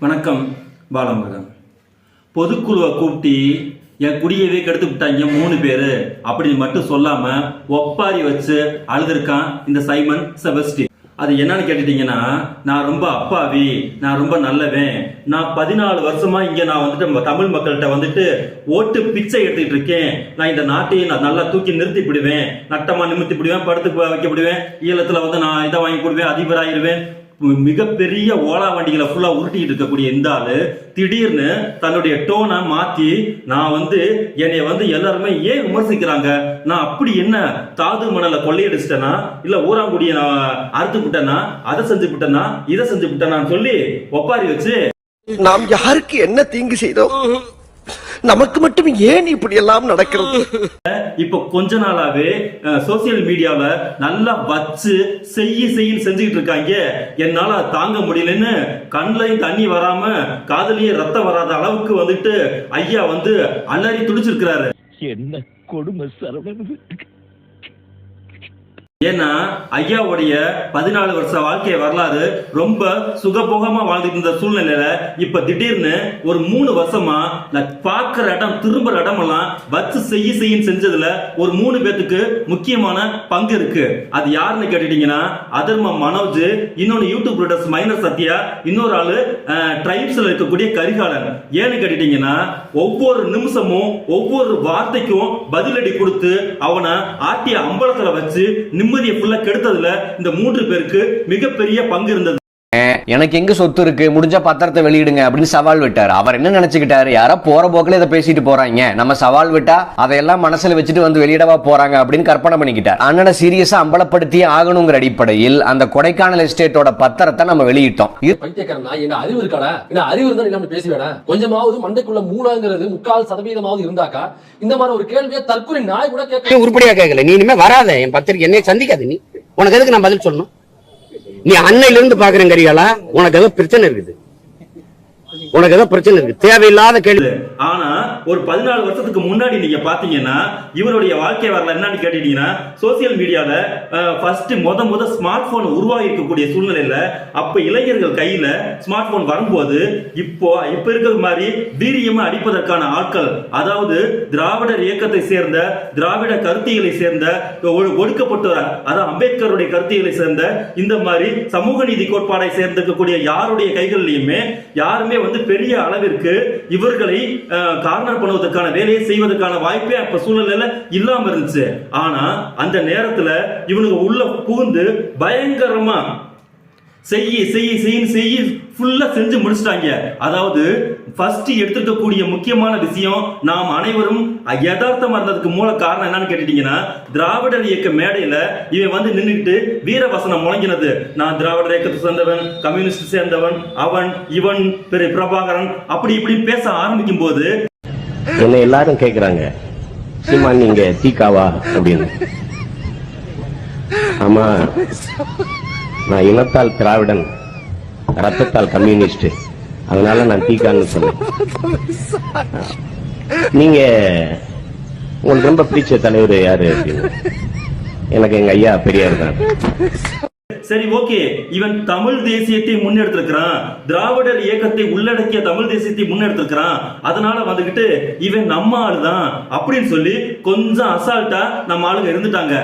வணக்கம் பாலமுருகன். பொதுக்குழுவை கூட்டி என் குடியவே கெடுத்து விட்டாங்க மூணு பேர். அப்படின்னு மட்டும் சொல்லாம ஒப்பாரி வச்சு அழுதுருக்கான் இந்த சைமன் செபஸ்டி. அது என்னன்னு கேட்டுட்டீங்கன்னா நான் ரொம்ப அப்பாவி நான் ரொம்ப நல்லவன். நான் பதினாலு வருஷமா இங்க நான் வந்துட்டு நம்ம தமிழ் மக்கள்கிட்ட வந்துட்டு ஓட்டு பிச்சை எடுத்துக்கிட்டு இருக்கேன். நான் இந்த நாட்டையும் நான் நல்லா தூக்கி நிறுத்தி விடுவேன். நட்டமா நிமித்தி விடுவேன் படுத்து வைக்க விடுவேன். ஈழத்துல வந்து நான் இதை வாங்கி கொடுவேன் அதிபராயிருவேன். மிகப்பெரிய ஓலா வண்டிகளை ஃபுல்லா உருட்டிட்டு இருக்கக்கூடிய இந்த ஆளு திடீர்னு தன்னுடைய டோனை மாத்தி நான் வந்து என்னை வந்து எல்லாருமே ஏன் விமர்சிக்கிறாங்க? நான் அப்படி என்ன தாது மணலை கொள்ளையடிச்சிட்டேனா? இல்ல ஊராங்குடியை நான் அறுத்து விட்டேனா? அதை செஞ்சு விட்டேனா? இதை செஞ்சு விட்டேனான்னு சொல்லி ஒப்பாரி வச்சு நாம் யாருக்கு என்ன தீங்கு செய்தோம்? நமக்கு மட்டும் ஏன் இப்படி எல்லாம் நடக்கிறது? இப்ப கொஞ்ச நாளாவே சோசியல் மீடியால நல்லா வச்சு செய்ய செய்ய செஞ்சுக்கிட்டு இருக்காங்க. என்னால தாங்க முடியலன்னு கண்ணுலயும் தண்ணி வராம காதுலயும் ரத்தம் வராத அளவுக்கு வந்துட்டு ஐயா வந்து அலறி துடிச்சிருக்கிறாரு. என்ன கொடுமை சரவணன்? ஏன்னா ஐயாவுடைய பதினாலு வருஷ வாழ்க்கை வரலாறு ரொம்ப சுகபோகமா வாழ்ந்துட்டு இருந்த சூழ்நிலையில இப்ப திடீர்னு ஒரு மூணு வருஷமா நான் பார்க்கிற இடம் திரும்புற இடமெல்லாம் வச்சு செய்ய செய்யும் செஞ்சதுல ஒரு மூணு பேத்துக்கு முக்கியமான பங்கு இருக்கு. அது யாருன்னு கேட்டுட்டீங்கன்னா அதர்ம மனோஜ் இன்னொன்னு யூடியூப் ப்ரொடக்ஸ் மைனர் சத்யா இன்னொரு ஆளு ட்ரைப்ஸ்ல இருக்கக்கூடிய கரிகாலன். ஏன்னு கேட்டுட்டீங்கன்னா ஒவ்வொரு நிமிஷமும் ஒவ்வொரு வார்த்தைக்கும் பதிலடி கொடுத்து அவனை ஆட்டிய அம்பலத்துல வச்சு நிம்மதியை ஃபுல்லாக கெடுத்ததுல இந்த மூன்று பேருக்கு மிகப்பெரிய பங்கு இருந்தது. எனக்கு எங்க சொத்து இருக்கு? முடிஞ்ச பத்திரத்தை வெளியிடுங்க அப்படின்னு சவால் விட்டாரு. அவர் என்ன நினைச்சுக்கிட்டாரு? யாரோ போற போக்குல இதை பேசிட்டு போறாங்க. நம்ம சவால் விட்டா அதையெல்லாம் மனசுல வச்சுட்டு வந்து வெளியிடவா போறாங்க அப்படின்னு கற்பனை பண்ணிக்கிட்டார். அண்ணனை சீரியஸா அம்பலப்படுத்தியே ஆகணுங்கிற அடிப்படையில் அந்த கொடைக்கானல் எஸ்டேட்டோட பத்திரத்தை நம்ம வெளியிட்டோம். அறிவு இருக்காடா? அறிவு இருந்தா நம்ம பேசுவேடா கொஞ்சமாவது மண்டைக்குள்ள மூளைங்கிறது முக்கால் சதவீதமாவது இருந்தாக்கா இந்த மாதிரி ஒரு கேள்வியை தற்கொலை நாய் கூட கேட்க நீ உருப்படியா கேட்கல நீ இனிமே வராத. என் பத்திரிக்கை என்னைய சந்திக்காத நீ. உனக்கு எதுக்கு நான் பதில் சொல்லணும்? நீ அன்னையில இருந்து பாக்குறேன் கரியாளா உனக்கு ஏதோ பிரச்சனை இருக்குது. உனக்கு ஏதோ பிரச்சனை இருக்கு. தேவையில்லாத கேள்வி. ஆனா ஒரு பதினாலு வருஷத்துக்கு முன்னாடி நீங்க பாத்தீங்கன்னா இவருடைய வாழ்க்கை வரல என்னன்னு கேட்டீங்கன்னா சோசியல் மீடியால ஃபர்ஸ்ட் முத முத ஸ்மார்ட் போன் உருவாகி இருக்கக்கூடிய சூழ்நிலையில அப்ப இளைஞர்கள் கையில ஸ்மார்ட் போன் வரும்போது இப்போ இப்ப இருக்கிற மாதிரி வீரியமா அடிப்பதற்கான ஆட்கள் அதாவது திராவிடர் இயக்கத்தை சேர்ந்த திராவிட கருத்திகளை சேர்ந்த ஒடுக்கப்பட்டு ஒடுக்கப்பட்டோர் அதாவது அம்பேத்கருடைய கருத்திகளை சேர்ந்த இந்த மாதிரி சமூக நீதி கோட்பாடை சேர்ந்திருக்கக்கூடிய யாருடைய கைகளிலுமே யாருமே வந்து பெரிய அளவிற்கு இவர்களை கார்னர் பண்ணுவதற்கான வேலையை செய்வதற்கான வாய்ப்பே அப்ப சூழ்நிலையில இல்லாம இருந்துச்சு. ஆனா அந்த நேரத்துல இவனுக்கு உள்ள புகுந்து பயங்கரமா செய்ய செய்ய செய்ய செய்ய ஃபுல்லா செஞ்சு முடிச்சிட்டாங்க. அதாவது ஃபர்ஸ்ட் எடுத்துக்கக்கூடிய முக்கியமான விஷயம் நாம் அனைவரும் யதார்த்தமா இருந்ததுக்கு மூல காரணம் என்னன்னு கேட்டுட்டீங்கன்னா திராவிடர் இயக்க மேடையில இவன் வந்து நின்னுட்டு வீரவசனம் முழங்கினது. நான் திராவிடர் இயக்கத்தை சேர்ந்தவன் கம்யூனிஸ்ட் சேர்ந்தவன் அவன் இவன் பெரிய பிரபாகரன் அப்படி இப்படி பேச ஆரம்பிக்கும் போது என்ன எல்லாரும் கேக்குறாங்க. சீமா நீங்க தீக்காவா அப்படின்னு. ஆமா. நான் இனத்தால் திராவிடன் ரத்தத்தால் கம்யூனிஸ்ட். அதனால நான் தீக்கான்னு சொன்னேன் நீங்க உங்களுக்கு ரொம்ப பிடிச்ச தலைவர் யாரு அப்படின்னு? எனக்கு எங்க ஐயா பெரியார் தான். சரி ஓகே. இவன் தமிழ் தேசியத்தை முன்னெடுத்திருக்கிறான். திராவிடர் இயக்கத்தை உள்ளடக்கிய தமிழ் தேசியத்தை முன்னெடுத்திருக்கிறான். அதனால வந்துகிட்டு இவன் நம்ம ஆளுதான் அப்படின்னு சொல்லி கொஞ்சம் அசால்ட்டா நம்ம ஆளுங்க இருந்துட்டாங்க.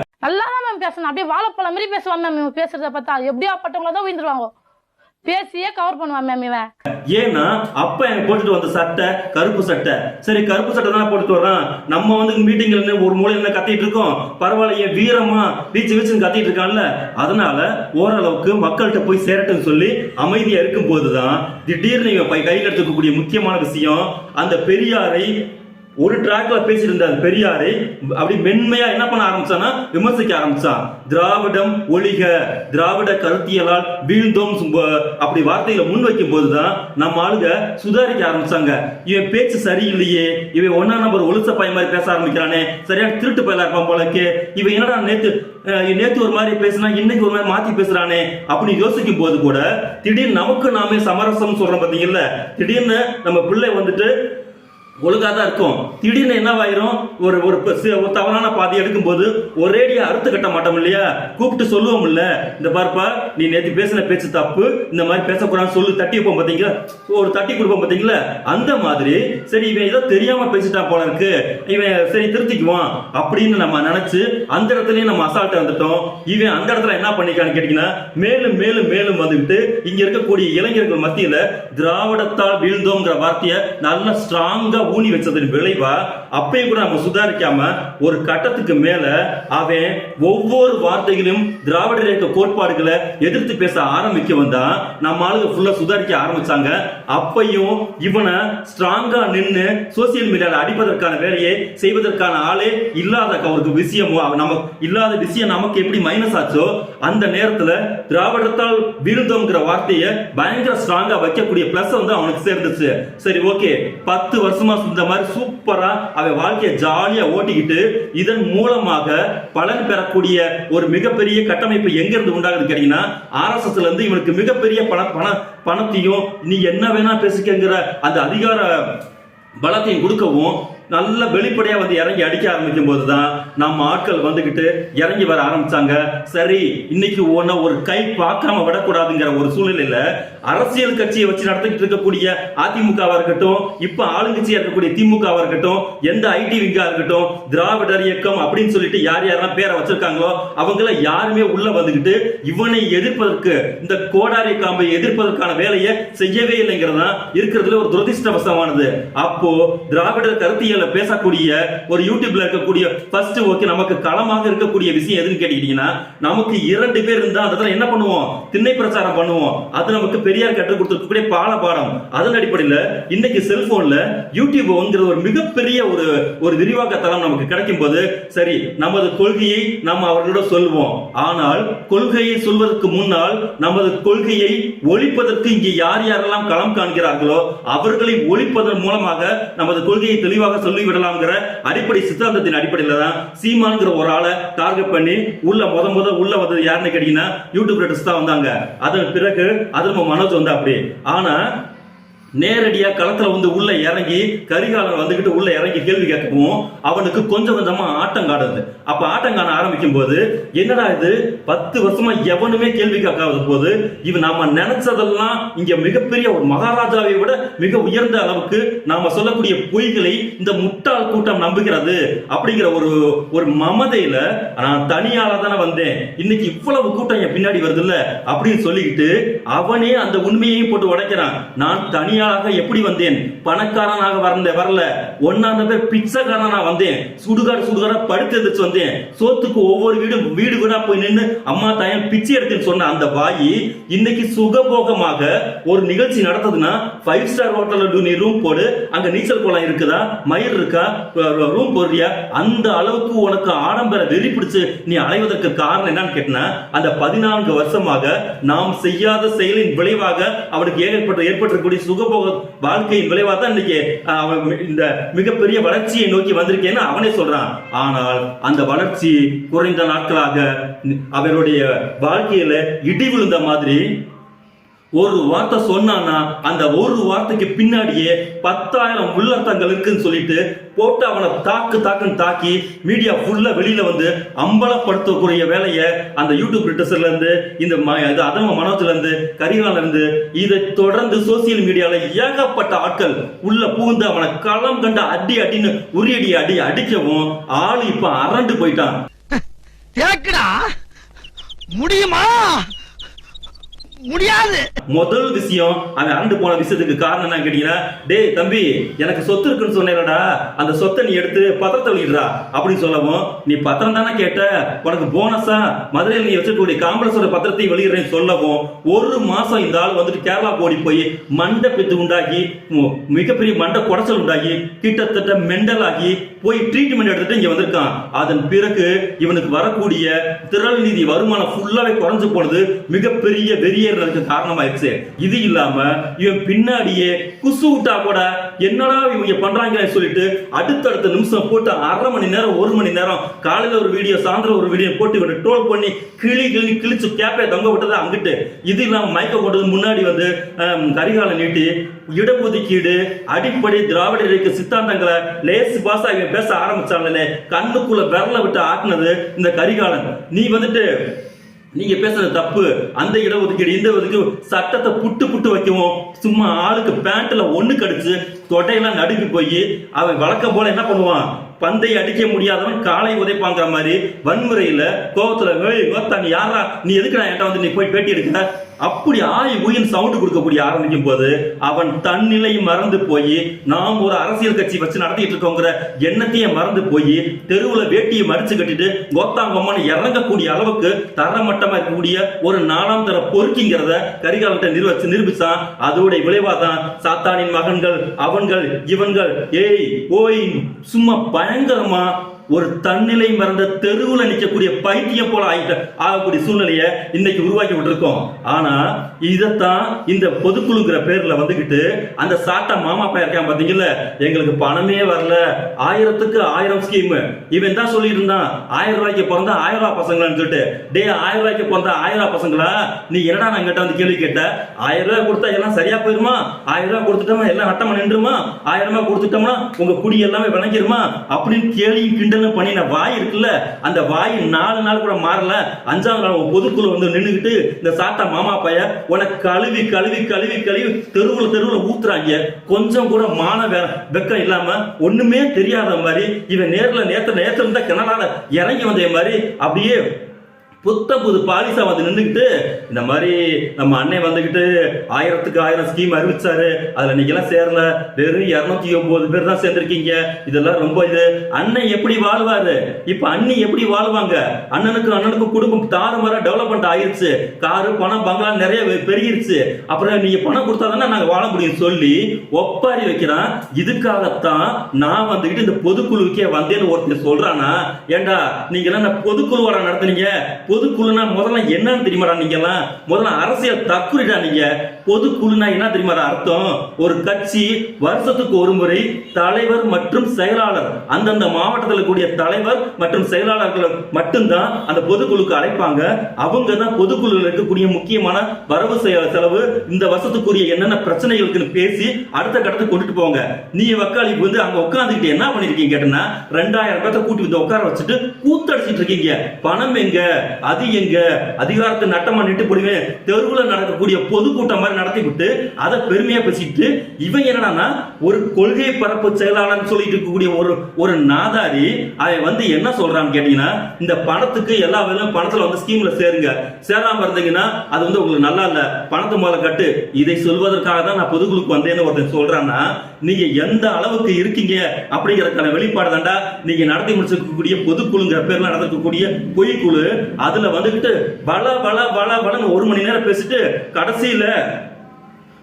பேசணும். அப்படியே வாழைப்பழம் மாதிரி பேசுவான் மேம் இவன். பேசுறத பார்த்தா எப்படியா பட்டவங்கள தான் உயிர்ந்துருவாங்க. பேசியே கவர் பண்ணுவான் மேம் இவன். ஏன்னா அப்ப எனக்கு போட்டுட்டு வந்த சட்டை கருப்பு சட்டை. சரி கருப்பு சட்டை தானே போட்டுட்டு வர்றான். நம்ம வந்து மீட்டிங்ல இருந்து ஒரு மூலையில என்ன கத்திட்டு இருக்கோம். பரவாயில்ல ஏன் வீரமா வீச்சு வீச்சுன்னு கத்திட்டு இருக்கான்ல. அதனால ஓரளவுக்கு மக்கள்கிட்ட போய் சேரட்டும்னு சொல்லி அமைதியா இருக்கும் போதுதான் திடீர்னு இவன் பை- கையில் எடுத்துக்கக்கூடிய முக்கியமான விஷயம் அந்த பெரியாரை ஒரு ட்ராக்ல பேசியிருந்தார் இருந்த பெரியாரை அப்படி மென்மையா என்ன பண்ண ஆரம்பிச்சானா விமர்சிக்க ஆரம்பிச்சான். திராவிடம் ஒழிக திராவிட கருத்தியலால் வீழ்ந்தோம் சும்ப- அப்படி வார்த்தைகளை முன்வைக்கும் போதுதான் நம்ம ஆளுங்க சுதாரிக்க ஆரம்பிச்சாங்க. இவன் பேச்சு சரியில்லையே இவன் ஒன்னா நம்பர் ஒழுச பையன் மாதிரி பேச ஆரம்பிக்கிறானே சரியான திருட்டு பயிலா இருப்பான் போலக்கு. இவன் என்னடா நேத்து நேத்து ஒரு மாதிரி பேசினா இன்னைக்கு ஒரு மாதிரி மாத்தி பேசுறானே அப்படின்னு யோசிக்கும் போது கூட திடீர்னு நமக்கு நாமே சமரசம் சொல்றோம் பாத்தீங்கல்ல திடீர்னு நம்ம பிள்ளை வந்துட்டு ஒழுங்கா தான் இருக்கும். திடீர்னு என்னவாயிரும்? ஒரு ஒரு தவறான பாதை எடுக்கும்போது ஒரேடியா அறுத்து கட்ட மாட்டோம் இல்லையா? கூப்பிட்டு சொல்லுவோம் இல்ல. இந்த பார்ப்பா நீ நேற்று பேசின பேச்சு தப்பு. இந்த மாதிரி பேசக்கூடாதுன்னு சொல்லி தட்டி வைப்போம் பார்த்தீங்களா ஒரு தட்டி கொடுப்போம் பார்த்தீங்களா அந்த மாதிரி சரி இவன் ஏதோ தெரியாம பேசிட்டான் போல இருக்கு. இவன் சரி திருத்திக்குவான் அப்படின்னு நம்ம நினைச்சு அந்த இடத்துலயும் நம்ம அசால்ட்டா வந்துட்டோம் இவன் அந்த இடத்துல என்ன பண்ணிக்கான்னு கேட்டீங்கன்னா மேலும் மேலும் மேலும் வந்துகிட்டு இங்க இருக்கக்கூடிய இளைஞர்கள் மத்தியில திராவிடத்தால் வீழ்ந்தோங்கிற வார்த்தையை நல்ல ஸ்ட்ராங்கா ஊனி வச்சதன் விளைவா அப்பயும் கூட நம்ம சுதாரிக்காம ஒரு கட்டத்துக்கு மேல அவன் ஒவ்வொரு வார்த்தைகளையும் திராவிட இயக்க கோட்பாடுகளை எதிர்த்து பேச ஆரம்பிக்க வந்தா நம்ம ஆளுங்க ஃபுல்லா சுதாரிக்க ஆரம்பிச்சாங்க. அப்பையும் இவனை ஸ்ட்ராங்கா நின்று சோசியல் மீடியால அடிப்பதற்கான வேலையை செய்வதற்கான ஆளே இல்லாத ஒரு விஷயமோ நம்ம இல்லாத விஷயம் நமக்கு எப்படி மைனஸ் ஆச்சோ அந்த நேரத்துல திராவிடத்தால் வீழ்ந்தோங்கிற வார்த்தையை பயங்கர ஸ்ட்ராங்கா வைக்கக்கூடிய பிளஸ் வந்து அவனுக்கு சேர்ந்துச்சு. சரி ஓகே பத்து வருஷமா இந்த மாதிரி சூப்பரா அவன் வாழ்க்கையை ஜாலியா ஓட்டிக்கிட்டு இதன் மூலமாக பலன் பெறக்கூடிய ஒரு மிகப்பெரிய கட்டமைப்பு எங்க இருந்து உண்டாகுது கேட்டீங்கன்னா ஆர்எஸ்எஸ்ல இருந்து இவனுக்கு மிகப்பெரிய பண பண பணத்தையும் நீ என்ன வேணா பேசிக்கங்கிற அந்த அதிகார பலத்தையும் கொடுக்கவும் நல்ல வெளிப்படையா வந்து இறங்கி அடிக்க ஆரம்பிக்கும் போதுதான் நம்ம ஆட்கள் வந்துகிட்டு இறங்கி வர ஆரம்பிச்சாங்க. சரி இன்னைக்கு ஒன்ன ஒரு கை பார்க்காம விடக்கூடாதுங்கிற ஒரு சூழ்நிலையில அரசியல் கட்சியை வச்சு நடத்திக்கிட்டு இருக்கக்கூடிய அதிமுகவா இருக்கட்டும் இப்ப ஆளுங்கட்சியா இருக்கக்கூடிய திமுகவா இருக்கட்டும் எந்த ஐடி விங்கா இருக்கட்டும் திராவிடர் இயக்கம் அப்படின்னு சொல்லிட்டு யார் யாரெல்லாம் பேரை வச்சிருக்காங்களோ அவங்கள யாருமே உள்ள வந்துகிட்டு இவனை எதிர்ப்பதற்கு இந்த கோடாரி காம்பை எதிர்ப்பதற்கான வேலையை செய்யவே இல்லைங்கிறதா இருக்கிறதுல ஒரு துரதிருஷ்டவசமானது. அப்போ திராவிடர் கருத்தியல் பேசக்கூடிய ஒரு யூடியூப்ல இருக்கக்கூடிய ஃபர்ஸ்ட் ஓகே நமக்கு களமாக இருக்கக்கூடிய விஷயம் எதுன்னு கேட்டீங்கன்னா நமக்கு இரண்டு பேர் இருந்தா அதெல்லாம் என்ன பண்ணுவோம்? திண்ணை பிரச்சாரம் பண்ணுவோம். அது நமக்கு பெரியார் கற்றுக் கொடுத்துருக்கக்கூடிய பால பாடம் அதன் அடிப்படையில் இன்னைக்கு செல்போன்ல யூடியூப்ங்கிற ஒரு மிகப்பெரிய ஒரு ஒரு விரிவாக்க தளம் நமக்கு கிடைக்கும் போது சரி நமது கொள்கையை நாம் அவர்களிடம் சொல்வோம் ஆனால் கொள்கையை சொல்வதற்கு முன்னால் நமது கொள்கையை ஒழிப்பதற்கு இங்கே யார் யாரெல்லாம் களம் காண்கிறார்களோ அவர்களை ஒழிப்பதன் மூலமாக நமது கொள்கையை தெளிவாக சொல்ல சொல்லிவிடலாம்ங்கிற அடிப்படை சித்தாந்தத்தின் அடிப்படையில தான் சீமான்ங்கிற ஒரு ஆளை டார்கெட் பண்ணி உள்ள முத முத உள்ள வந்தது யாருன்னு கேட்டீங்கன்னா யூடியூப் ரெட்டர்ஸ் தான் வந்தாங்க. அதன் பிறகு அது நம்ம மனோஜ் வந்தா அப்படி ஆனா நேரடியா களத்துல வந்து உள்ள இறங்கி கரிகாலன் வந்துகிட்டு உள்ள இறங்கி கேள்வி கேட்கவும் அவனுக்கு கொஞ்சம் கொஞ்சமா ஆட்டம் காடுது. அப்ப ஆட்டம் காண ஆரம்பிக்கும் போது என்னடா இது? பத்து வருஷமா எவனுமே கேள்வி கேட்காத போது இவன் நாம நினைச்சதெல்லாம் இங்க மிகப்பெரிய ஒரு மகாராஜாவை விட மிக உயர்ந்த அளவுக்கு நாம சொல்லக்கூடிய பொய்களை இந்த முட்டாள் கூட்டம் நம்புகிறது அப்படிங்கிற ஒரு ஒரு மமதையில நான் தனியால தானே வந்தேன். இன்னைக்கு இவ்வளவு கூட்டம் என் பின்னாடி வருதுல்ல அப்படின்னு சொல்லிக்கிட்டு அவனே அந்த உண்மையையும் போட்டு உடைக்கிறான். நான் தனியாக எப்படி வந்தேன்? பணக்காரனாக வரல வரல. ஒன்னாந்த பேர் பிச்சைக்காரனா வந்தேன். சுடுகாடு சுடுகாடா படுத்து எடுத்து வந்தேன். சோத்துக்கு ஒவ்வொரு வீடு வீடு வீடா போய் நின்னு அம்மா தாயன் பிச்சை எடுத்துன்னு சொன்ன அந்த வாயி இன்னைக்கு சுகபோகமாக ஒரு நிகழ்ச்சி நடத்துதுன்னா ஃபைவ் ஸ்டார் ஹோட்டல்ல நீ ரூம் போடு. அங்க நீச்சல் குளம் இருக்குதா? மயில் இருக்கா? ரூம் போடுறியா? அந்த அளவுக்கு உனக்கு ஆடம்பர வெறி பிடிச்சு நீ அலைவதற்கு காரணம் என்னன்னு கேட்டினா அந்த பதினான்கு வருஷமாக நாம் செய்யாத செயலின் விளைவாக அவனுக்கு ஏற்பட்ட ஏற்பட்டிருக்கக்கூடிய போக வாழ்க்கையின் விளைவாக தான் இன்னைக்கு அவன் இந்த மிகப்பெரிய வளர்ச்சியை நோக்கி வந்திருக்கேன்னு அவனே சொல்றான். ஆனால் அந்த வளர்ச்சி குறைந்த நாட்களாக அவருடைய வாழ்க்கையில இடி விழுந்த மாதிரி ஒரு வார்த்தை சொன்னான்னா அந்த ஒரு வார்த்தைக்கு பின்னாடியே பத்தாயிரம் உள்ளர்த்தங்கள் இருக்குன்னு சொல்லிட்டு போட்டு அவனை தாக்கு தாக்குன்னு தாக்கி மீடியா ஃபுல்லா வெளியில வந்து அம்பலப்படுத்தக்கூடிய வேலையை அந்த யூடியூப் ரிட்டர்ஸ்ல இருந்து இந்த ம- இது அதம மனோஜ்ல இருந்து இருந்து இதை தொடர்ந்து சோசியல் மீடியால ஏகப்பட்ட ஆட்கள் உள்ள புகுந்து அவனை களம் கண்டு அடி அடின்னு உரியடி அடி அடிக்கவும் ஆள் இப்ப அரண்டு போயிட்டான். முடியுமா? முடியாது. முதல் விஷயம் அவன் அண்டு போன விஷயத்துக்கு காரணம் என்ன கேட்டீங்கன்னா டேய் தம்பி எனக்கு சொத்து இருக்குன்னு சொன்னேடா அந்த சொத்தை நீ எடுத்து பத்திரத்தை வெளியிடுறா அப்படின்னு சொல்லவும் நீ பத்திரம் தானே கேட்ட? உனக்கு போனஸா மதுரையில் நீ வச்சிருக்கக்கூடிய காங்கிரஸோட பத்திரத்தை வெளியிடுறேன்னு சொல்லவும் ஒரு மாசம் இந்த ஆள் வந்துட்டு கேரளா ஓடி போய் மண்டை பித்து உண்டாக்கி மிகப்பெரிய மண்டை குடைச்சல் உண்டாகி கிட்டத்தட்ட மெண்டல் ஆகி போய் ட்ரீட்மெண்ட் எடுத்துட்டு இங்க வந்திருக்கான். அதன் பிறகு இவனுக்கு வரக்கூடிய திரள் நிதி வருமானம் ஃபுல்லாவே குறைஞ்சு போனது மிகப்பெரிய வெறிய வெளியேறதுக்கு காரணமாயிருச்சு. இது இல்லாம இவன் பின்னாடியே குசு விட்டா கூட என்னடா இவங்க பண்றாங்களே சொல்லிட்டு அடுத்தடுத்த நிமிஷம் போட்டு அரை மணி நேரம் ஒரு மணி நேரம் காலையில ஒரு வீடியோ சாயந்தரம் ஒரு வீடியோ போட்டு இவனை ட்ரோல் பண்ணி கிளி கிளி கிழிச்சு கேப்பே தொங்க விட்டதா அங்கிட்டு. இது இல்லாம மயக்க போட்டது முன்னாடி வந்து ஆம், கரிகாலம் நீட்டி இடஒதுக்கீடு அடிப்படை திராவிட இயக்க சித்தாந்தங்களை லேசு பாசா இவன் பேச ஆரம்பிச்சாங்களே கண்ணுக்குள்ள விரல விட்டு ஆட்டினது இந்த கரிகாலன். நீ வந்துட்டு நீங்க பேசுறது தப்பு. அந்த இடஒதுக்கீடு இந்த ஒதுக்கீடு சட்டத்தை புட்டு புட்டு வைக்கவும். சும்மா ஆளுக்கு பேண்ட்ல ஒண்ணு கடிச்சு தொட்டையெல்லாம் நடுங்கி போய் அவன் வழக்கம் போல என்ன பண்ணுவான்? பந்தை அடிக்க முடியாதவன் காலை உதைப்பாங்கிற மாதிரி வன்முறையில கோபத்துல "ஏய், கோத்தா, நீ எதுக்கு நான் என்கிட்ட வந்து நீ போய் பேட்டி எடுக்கிற? அப்படி ஆய் உயின் சவுண்ட் கொடுக்கக்கூடிய ஆரம்பிக்கும் போது அவன் தன்னிலை மறந்து போய் நாம் ஒரு அரசியல் கட்சி வச்சு நடத்திட்டு இருக்கோங்கிற எண்ணத்தையே மறந்து போய் தெருவுல வேட்டியை மடிச்சு கட்டிட்டு கோத்தாங்கம்மான்னு இறங்கக்கூடிய அளவுக்கு தரமட்டமா இருக்கக்கூடிய ஒரு நாலாம் தர பொறுக்கிங்கிறத கரிகாலத்தை நிரூபிச்சு நிரூபிச்சான். அதோட விளைவாதான் சாத்தானின் மகன்கள் அவன்கள் இவன்கள் ஏய் ஓய் சும்மா பயங்கரமா ஒரு தன்னிலை மறந்த தெருவுல நிற்கக்கூடிய பைத்தியம் போல ஆகிட்ட ஆகக்கூடிய சூழ்நிலையை இன்னைக்கு உருவாக்கி விட்டுருக்கோம் ஆனா இதைத்தான் இந்த பொதுக்குழுங்கிற பேர்ல வந்துகிட்டு அந்த சாட்டா மாமா பையன் இருக்கான் பாத்தீங்கல்ல எங்களுக்கு பணமே வரல. ஆயிரத்துக்கு ஆயிரம் ஸ்கீம். இவன் தான் சொல்லிட்டு இருந்தான் ஆயிரம் ரூபாய்க்கு பிறந்தா ஆயிரம் ரூபாய் பசங்களான்னு சொல்லிட்டு. டே ஆயிரம் ரூபாய்க்கு பிறந்தா ஆயிரம் ரூபாய் பசங்களா? நீ என்னடா நான் கிட்ட வந்து கேள்வி கேட்ட? ஆயிரம் ரூபாய் கொடுத்தா எல்லாம் சரியா போயிருமா? ஆயிரம் ரூபாய் கொடுத்துட்டோமா எல்லாம் நட்டமா நின்றுமா? ஆயிரம் ரூபாய் கொடுத்துட்டோம்னா உங்க குடி எல்லாமே விளங்கிருமா? அப்படின்னு கேள்வியும் கிண்டலும் பண்ணின வாய் இருக்குல்ல அந்த வாய் நாலு நாள் கூட மாறல. அஞ்சாவது நாள் பொதுக்குள்ள வந்து நின்னுகிட்டு இந்த சாத்தா மாமா பைய உனக்கு கழுவி கழுவி கழுவி கழுவி தெருவுல தெருவுல ஊத்துறாங்க. கொஞ்சம் கூட மான வே- வெக்கம் இல்லாம ஒண்ணுமே தெரியாத மாதிரி இவன் நேர்ல நேத்த நேத்து இருந்த கிணறால இறங்கி வந்த மாதிரி அப்படியே புத்த புது பாலிசா வந்து நின்றுக்கிட்டு இந்த மாதிரி நம்ம அண்ணன் வந்துக்கிட்டு ஆயிரத்துக்கு ஆயிரம் ஸ்கீம் அறிவிச்சாரு. அதுல நீங்கெல்லாம் சேரல வெறும் இருநூத்தி ஒன்பது பேர் தான் சேர்ந்திருக்கீங்க. இதெல்லாம் ரொம்ப இது. அண்ணன் எப்படி வாழ்வாரு? இப்ப அண்ணி எப்படி வாழ்வாங்க? அண்ணனுக்கு அண்ணனுக்கு குடும்பம் தாறுமாற டெவலப்மெண்ட் ஆயிருச்சு. காரு பணம் பங்களா நிறைய பெருகிருச்சு. அப்புறம் நீங்க பணம் கொடுத்தா தானே நாங்க வாழ முடியும் சொல்லி ஒப்பாரி வைக்கிறான். இதுக்காகத்தான் நான் வந்துகிட்டு இந்த பொதுக்குழுவுக்கே வந்தேன்னு ஒருத்தர் சொல்றானா ஏண்டா நீங்க எல்லாம் இந்த பொதுக்குழுவாடா நடத்துனீங்க? பொதுக்குழுனா முதல்ல என்னன்னு தெரியுமாடா நீங்க எல்லாம் முதல்ல அரசியல் தக்குறிடா நீங்க. பொதுக்குழுனா என்ன தெரியுமா அர்த்தம்? ஒரு கட்சி வருஷத்துக்கு ஒரு முறை தலைவர் மற்றும் செயலாளர் அந்தந்த மாவட்டத்தில் கூடிய தலைவர் மற்றும் செயலாளர்கள் மட்டும்தான் அந்த பொதுக்குழுக்கு அழைப்பாங்க. அவங்க தான் பொதுக்குழுவில் இருக்கக்கூடிய முக்கியமான வரவு செலவு இந்த வருஷத்துக்குரிய என்னென்ன பிரச்சனைகளுக்குன்னு பேசி அடுத்த கட்டத்துக்கு கொண்டுட்டு போவாங்க. நீ வக்காளிக்கு வந்து அங்க உட்காந்துக்கிட்டு என்ன பண்ணிருக்கீங்க கேட்டனா ரெண்டாயிரம் பேர்த்த கூட்டி வந்து உட்கார வச்சுட்டு கூத்தடிச்சிட்டு இருக்கீங்க. பணம் எங்க? அது எங்க? அதிகாரத்தை நட்டமா நிட்டு போடுவேன். தெருவுல நடக்கக்கூடிய பொதுக்கூட்டம் மாதிரி நடத்தி விட்டு அதை பெருமையா பேசிட்டு இவன் என்னடான்னா ஒரு கொள்கை பரப்பு செயலாளர்னு சொல்லிட்டு இருக்கக்கூடிய ஒரு ஒரு நாதாரி அவன் வந்து என்ன சொல்றான்னு கேட்டீங்கன்னா இந்த பணத்துக்கு எல்லா வேலையும் பணத்துல வந்து ஸ்கீம்ல சேருங்க. சேராம இருந்தீங்கன்னா அது வந்து உங்களுக்கு நல்லா இல்ல. பணத்தை முதல்ல கட்டு. இதை சொல்வதற்காக தான் நான் பொதுக்குழுக்கு வந்தேன்னு ஒருத்தன் சொல்றான்னா நீங்க எந்த அளவுக்கு இருக்கீங்க அப்படிங்கறதுக்கான வெளிப்பாடு தாண்டா நீங்க நடத்தி முடிச்சிருக்கக்கூடிய பொதுக்குழுங்கிற பேர்ல நடந்திருக்கக்கூடிய பொய்க்குழு அதுல வந்துட்டு பல பல பல பலன்னு ஒரு மணி நேரம் பேசிட்டு கடைசியில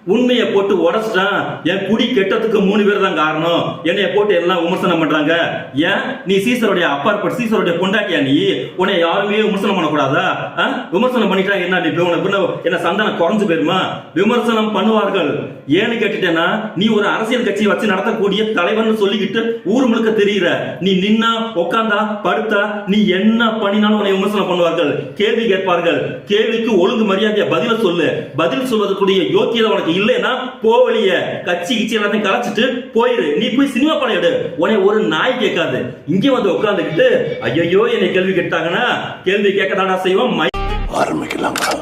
உண்மையை போட்டு உடச்சிட்டான். என் குடி கெட்டதுக்கு மூணு பேர் தான் காரணம். என்னைய போட்டு எல்லாம் விமர்சனம் பண்றாங்க. ஏன்? நீ சீசருடைய அப்பாற்பட்ட சீசருடைய பொண்டாட்டியா நீ? உன்னை யாருமே விமர்சனம் பண்ணக்கூடாதா? ஆ? விமர்சனம் பண்ணிட்டா என்ன நீ உனக்கு என்ன- சந்தானம் குறைஞ்சு போயிருமா? விமர்சனம் பண்ணுவார்கள். ஏன்னு கேட்டுட்டேன்னா நீ ஒரு அரசியல் கட்சியை வச்சு நடத்தக்கூடிய தலைவர்னு சொல்லிக்கிட்டு ஊர் முழுக்க தெரியுற. நீ நின்னா உட்காந்தா படுத்தா நீ என்ன பண்ணினாலும் உன்னை விமர்சனம் பண்ணுவார்கள். கேள்வி கேட்பார்கள். கேள்விக்கு ஒழுங்கு மரியாதையை பதில சொல்லு. பதில் சொல்வதற்குரிய யோக்கியதை உனக்கு இல்லைன்னா போவலிய கட்சி கிச்சி எல்லாத்தையும் கலைச்சிட்டு போயிரு. நீ போய் சினிமா படம் எடு. உனே ஒரு நாய் கேட்காது. இங்க வந்து உட்காந்துக்கிட்டு ஐயோ என்னை கேள்வி கேட்டாங்கன்னா கேள்வி கேட்கதான செய்வோம்? ஆரம்பிக்கலாம். ஆரம்பிக்கலாங்களா